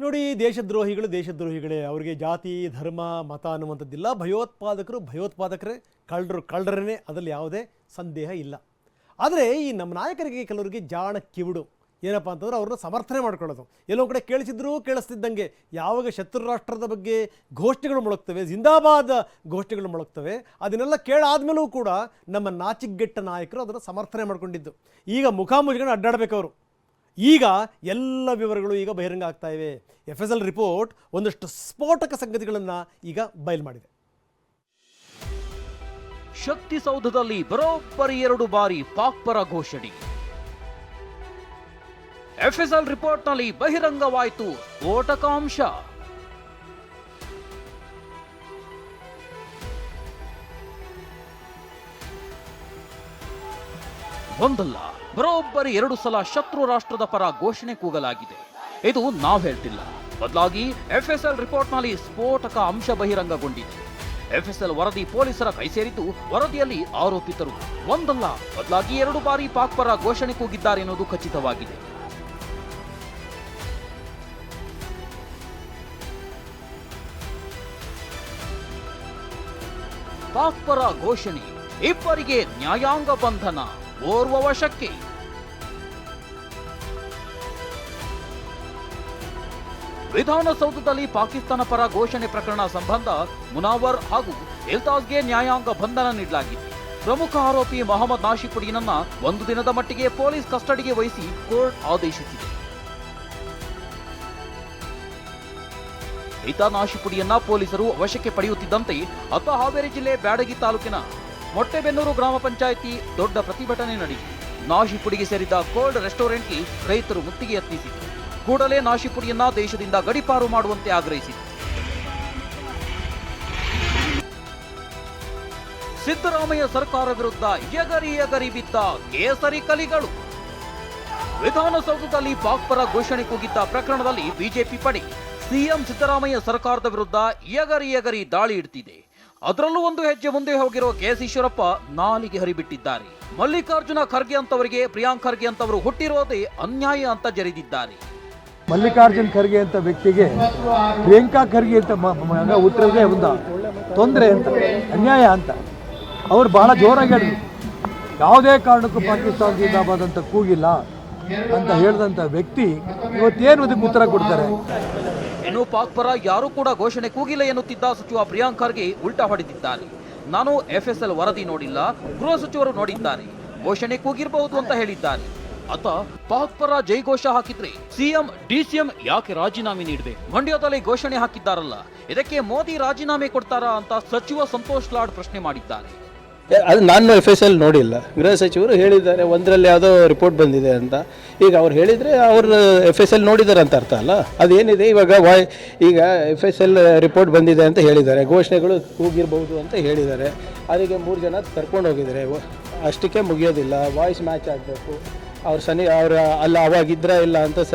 ನೋಡಿ, ದೇಶದ್ರೋಹಿಗಳು, ದೇಶದ್ರೋಹಿಗಳೇ, ಅವರಿಗೆ ಜಾತಿ, ಧರ್ಮ, ಮತ ಅನ್ನುವಂಥದ್ದಿಲ್ಲ. ಭಯೋತ್ಪಾದಕರು, ಭಯೋತ್ಪಾದಕರೇ, ಕಳ್ಳರು ಕಳ್ಳರೇ ಅದರಲ್ಲಿ ಯಾವುದೇ ಸಂದೇಹ ಇಲ್ಲ. ಆದರೆ ಈ ನಮ್ಮ ನಾಯಕರಿಗೆ, ಕೆಲವರಿಗೆ ಜಾಣ ಕಿವಿಡು. ಏನಪ್ಪ ಅಂತಂದ್ರೆ ಅವ್ರನ್ನ ಸಮರ್ಥನೆ ಮಾಡ್ಕೊಳ್ಳೋದು. ಎಲ್ಲೋ ಕಡೆ ಕೇಳಿಸಿದ್ರೂ ಕೇಳಿಸ್ತಿದ್ದಂಗೆ ಯಾವಾಗ ಶತ್ರು ರಾಷ್ಟ್ರದ ಬಗ್ಗೆ ಘೋಷಣೆಗಳು ಮೊಳಗ್ತವೆ, ಜಿಂದಾಬಾದ್ ಘೋಷಣೆಗಳು ಮೊಳಗ್ತವೆ, ಅದನ್ನೆಲ್ಲ ಕೇಳಾದ್ಮೇಲೂ ಕೂಡ ನಮ್ಮ ನಾಚಿಗೆಟ್ಟ ನಾಯಕರು ಅದನ್ನು ಸಮರ್ಥನೆ ಮಾಡ್ಕೊಂಡಿದ್ದು. ಈಗ ಮುಖಾಮುಖಿಗಳನ್ನ ಅಡ್ಡಾಡಬೇಕು ಅವರು. ಈಗ ಎಲ್ಲ ವಿವರಗಳು ಈಗ ಬಹಿರಂಗ ಆಗ್ತಾ ಇವೆ. ಎಫ್ ಎಸ್ ಎಲ್ ರಿಪೋರ್ಟ್ ಒಂದಷ್ಟು ಸ್ಫೋಟಕ ಸಂಗತಿಗಳನ್ನು ಈಗ ಬಯಲು ಮಾಡಿದೆ. ಶಕ್ತಿ ಸೌಧದಲ್ಲಿ ಬರೋಬ್ಬರಿ ಎರಡು ಬಾರಿ ಪಾಕ್ ಪರ ಘೋಷಣೆ ಎಫ್ಎಸ್ಎಲ್ ರಿಪೋರ್ಟ್ನಲ್ಲಿ ಬಹಿರಂಗವಾಯಿತು ಸ್ಫೋಟಕಾಂಶ. ಒಂದಲ್ಲ. ಬರೋಬ್ಬರಿ ಎರಡು ಸಲ ಶತ್ರು ರಾಷ್ಟ್ರದ ಪರ ಘೋಷಣೆ ಕೂಗಲಾಗಿದೆ. ಇದು ನಾವು ಹೇಳ್ತಿಲ್ಲ. ಬದಲಾಗಿ ಎಫ್ಎಸ್ಎಲ್ ರಿಪೋರ್ಟ್ನಲ್ಲಿ ಸ್ಫೋಟಕ ಅಂಶ ಬಹಿರಂಗಗೊಂಡಿದೆ. ಎಫ್ಎಸ್ಎಲ್ ವರದಿ ಪೊಲೀಸರ ಕೈ ಸೇರಿದ್ದು ವರದಿಯಲ್ಲಿ ಆರೋಪಿತರು. ಒಂದಲ್ಲ, ಬದಲಾಗಿ ಎರಡು ಬಾರಿ ಪಾಕ್ ಪರ ಘೋಷಣೆ ಕೂಗಿದ್ದಾರೆ ಎನ್ನುವುದು ಖಚಿತವಾಗಿದೆ. ಪಾಕ್ ಪರ ಘೋಷಣೆ, ಇಬ್ಬರಿಗೆ ನ್ಯಾಯಾಂಗ ಬಂಧನ. ಓರ್ವ ವಶಕ್ಕೆ. ವಿಧಾನಸೌಧದಲ್ಲಿ ಪಾಕಿಸ್ತಾನ ಪರ ಘೋಷಣೆ ಪ್ರಕರಣ ಸಂಬಂಧ ಮುನಾವರ್ ಹಾಗೂ ಇಲ್ತಾಜ್ಗೆ ನ್ಯಾಯಾಂಗ ಬಂಧನ ನೀಡಲಾಗಿದೆ ಪ್ರಮುಖ ಆರೋಪಿ ಮೊಹಮ್ಮದ್ ನಾಶಿಪುಡಿನನ್ನ ಒಂದು ದಿನದ ಮಟ್ಟಿಗೆ ಪೊಲೀಸ್ ಕಸ್ಟಡಿಗೆ ವಹಿಸಿ ಕೋರ್ಟ್ ಆದೇಶಿಸಿದೆ. ಈತ ನಾಶಿಪುಡಿಯನ್ನ ಪೊಲೀಸರು ವಶಕ್ಕೆ ಪಡೆಯುತ್ತಿದ್ದಂತೆ ಅತ್ತ ಹಾವೇರಿ ಜಿಲ್ಲೆ ಬ್ಯಾಡಗಿ ತಾಲೂಕಿನ ಮೊಟ್ಟೆಬೆನ್ನೂರು ಗ್ರಾಮ ಪಂಚಾಯಿತಿ ದೊಡ್ಡ ಪ್ರತಿಭಟನೆ ನಡೆಯಿತು. ನಾಶಿಪುಡಿಗೆ ಸೇರಿದ ಕೋಲ್ಡ್ ರೆಸ್ಟೋರೆಂಟ್ಗೆ ರೈತರು ಮುತ್ತಿಗೆ ಯತ್ನಿಸಿದರು. ಕೂಡಲೇ ನಾಶಿಪುಡಿಯನ್ನ ದೇಶದಿಂದ ಗಡಿಪಾರು ಮಾಡುವಂತೆ ಆಗ್ರಹಿಸಿದರು. ಸಿದ್ದರಾಮಯ್ಯ ಸರ್ಕಾರ ವಿರುದ್ಧ ಎಗರಿ ಎಗರಿ ಬಿದ್ದ ಕೇಸರಿ ಕಲಿಗಳು. ವಿಧಾನಸೌಧದಲ್ಲಿ ಪಾಕ್ ಪರ ಘೋಷಣೆ ಕೂಗಿದ್ದ ಪ್ರಕರಣದಲ್ಲಿ ಬಿಜೆಪಿ ಪಡೆ, ಸಿಎಂ ಸಿದ್ದರಾಮಯ್ಯ ಸರ್ಕಾರದ ವಿರುದ್ಧ ಎಗರಿ ಎಗರಿ ದಾಳಿ ಇಡ್ತಿದೆ. ಅದರಲ್ಲೂ ಒಂದು ಹೆಜ್ಜೆ ಮುಂದೆ ಹೋಗಿರೋ ಕೆಎಸ್ ಈಶ್ವರಪ್ಪ ನಾಲಿಗೆ ಹರಿಬಿಟ್ಟಿದ್ದಾರೆ. ಮಲ್ಲಿಕಾರ್ಜುನ ಖರ್ಗೆ ಅಂತವರಿಗೆ, ಪ್ರಿಯಾಂಕ್ ಖರ್ಗೆ ಅಂತವರು ಹುಟ್ಟಿರೋದೇ ಅನ್ಯಾಯ ಅಂತ ಜರಿದಿದ್ದಾರೆ. ಮಲ್ಲಿಕಾರ್ಜುನ್ ಖರ್ಗೆ ಅಂತ ವ್ಯಕ್ತಿಗೆ ಪ್ರಿಯಾಂಕಾ ಖರ್ಗೆ ಅಂತ ಹುಟ್ಟಿರೋದೇ ಒಂದು ತೊಂದರೆ ಅಂತ, ಅನ್ಯಾಯ ಅಂತ. ಅವ್ರು ಬಹಳ ಜೋರಾಗಿ ಹೇಳಿದ್ರು. ಯಾವುದೇ ಕಾರಣಕ್ಕೂ ಪಾಕಿಸ್ತಾನ ಜಿಂದಾಬಾದ್ ಅಂತ ಕೂಗಿಲ್ಲ ಅಂತ ಹೇಳಿದಂಥ ವ್ಯಕ್ತಿ ಇವತ್ತೇನು ಅದಕ್ಕೆ ಉತ್ತರ ಕೊಡ್ತಾರೆ? ಇನ್ನು ಪಾಕ್ ಪರ ಯಾರೂ ಕೂಡ ಘೋಷಣೆ ಕೂಗಿಲ್ಲ ಎನ್ನುತ್ತಿದ್ದ ಸಚಿವ ಪ್ರಿಯಾಂಕ್ ಖರ್ಗೆ ಉಲ್ಟಾ ಹೊಡೆದಿದ್ದಾರೆ ನಾನು ಎಫ್ಎಸ್ಎಲ್ ವರದಿ ನೋಡಿಲ್ಲ, ಗೃಹ ಸಚಿವರು ನೋಡಿದ್ದಾರೆ. ಘೋಷಣೆ ಕೂಗಿರಬಹುದು ಅಂತ ಹೇಳಿದ್ದಾರೆ. ಅತ ಪಾಕ್ ಪರ ಜೈಘೋಷ ಹಾಕಿದ್ರೆ ಸಿಎಂ, ಡಿಸಿಎಂ ಯಾಕೆ ರಾಜೀನಾಮೆ ನೀಡಿದೆ? ಮಂಡ್ಯದಲ್ಲಿ ಘೋಷಣೆ ಹಾಕಿದ್ದಾರಲ್ಲ, ಇದಕ್ಕೆ ಮೋದಿ ರಾಜೀನಾಮೆ ಕೊಡ್ತಾರಾ ಅಂತ ಸಚಿವ ಸಂತೋಷ್ ಲಾಡ್ ಪ್ರಶ್ನೆ ಮಾಡಿದ್ದಾರೆ. ಅದು ನಾನು ಎಫ್ ನೋಡಿಲ್ಲ. ಗೃಹ ಸಚಿವರು ಹೇಳಿದ್ದಾರೆ, ಒಂದರಲ್ಲಿ ಯಾವುದೋ ರಿಪೋರ್ಟ್ ಬಂದಿದೆ ಅಂತ. ಈಗ ಅವ್ರು ಹೇಳಿದರೆ ಅವರು ಎಫ್ ಎಸ್ ಎಲ್ ನೋಡಿದ್ದಾರೆ ಅಂತ ಅರ್ಥ ಅಲ್ಲ? ಅದೇನಿದೆ? ಇವಾಗ ವಾಯ್ ಈಗ ಎಫ್ ಎಸ್ ಎಲ್ ರಿಪೋರ್ಟ್ ಬಂದಿದೆ ಅಂತ ಹೇಳಿದ್ದಾರೆ. ಘೋಷಣೆಗಳು ಕೂಗಿರ್ಬೋದು ಅಂತ ಹೇಳಿದ್ದಾರೆ. ಅದಕ್ಕೆ ಮೂರು ಜನ ಕರ್ಕೊಂಡು ಹೋಗಿದ್ದಾರೆ. ಅಷ್ಟಕ್ಕೆ ಮುಗಿಯೋದಿಲ್ಲ. ವಾಯ್ಸ್ ಮ್ಯಾಚ್ ಆಗಬೇಕು. ಅವ್ರ ಸನಿ ಅವ್ರ ಅಲ್ಲ, ಅವಾಗಿದ್ರ ಇಲ್ಲ ಅಂತ ಸ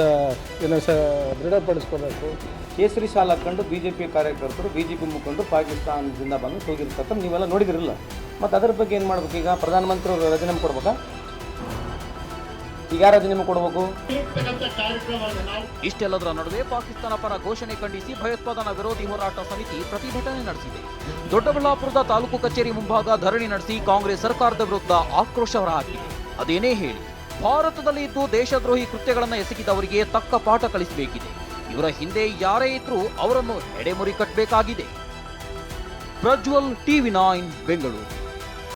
ಏನೋ ಸ ದೃಢಪಡಿಸ್ಕೋಬೇಕು. ಕೇಸರಿ ಶಾಲ್ ಹಾಕೊಂಡು ಬಿ ಜೆ ಪಿ ಕಾರ್ಯಕರ್ತರು ಬಿ ಜೆ ಪಿ ಮುಖಂಡರು ಪಾಕಿಸ್ತಾನದಿಂದ ಬಂದು ಹೋಗಿರ್ತಕ್ಕಂಥ ನೀವೆಲ್ಲ ನೋಡಿದಿರಲ್ಲ ಮತ್ತು ಅದರ ಬಗ್ಗೆ ಏನು ಮಾಡ್ಬೇಕು ಈಗ? ಪ್ರಧಾನಮಂತ್ರಿ ಅವರು ರಾಜೀನಾಮೆ ಕೊಡ್ಬೇಕಾ? ಈಗ ರಾಜೀನಾಮೆ ಕೊಡಬೇಕು? ಇಷ್ಟೆಲ್ಲದರ ನಡುವೆ ಪಾಕಿಸ್ತಾನ ಪರ ಘೋಷಣೆ ಖಂಡಿಸಿ ಭಯೋತ್ಪಾದನಾ ವಿರೋಧಿ ಹೋರಾಟ ಸಮಿತಿ ಪ್ರತಿಭಟನೆ ನಡೆಸಿದೆ. ದೊಡ್ಡಬಳ್ಳಾಪುರದ ತಾಲೂಕು ಕಚೇರಿ ಮುಂಭಾಗ ಧರಣಿ ನಡೆಸಿ ಕಾಂಗ್ರೆಸ್ ಸರ್ಕಾರದ ವಿರುದ್ಧ ಆಕ್ರೋಶ ಹೊರಹಾಕಿದೆ. ಅದೇನೇ ಹೇಳಿ, ಭಾರತದಲ್ಲಿ ಇದ್ದು ದೇಶದ್ರೋಹಿ ಕೃತ್ಯಗಳನ್ನು ಎಸಗಿದವರಿಗೆ ತಕ್ಕ ಪಾಠ ಕಲಿಸಬೇಕಿದೆ. ಇವರ ಹಿಂದೆ ಯಾರೇ ಇದ್ರೂ ಅವರನ್ನು ಎಡೆಮುರಿ ಕಟ್ಟಬೇಕಾಗಿದೆ ಪ್ರಜ್ವಲ್ ಟಿವಿ ನೈನ್ ಬೆಂಗಳೂರು.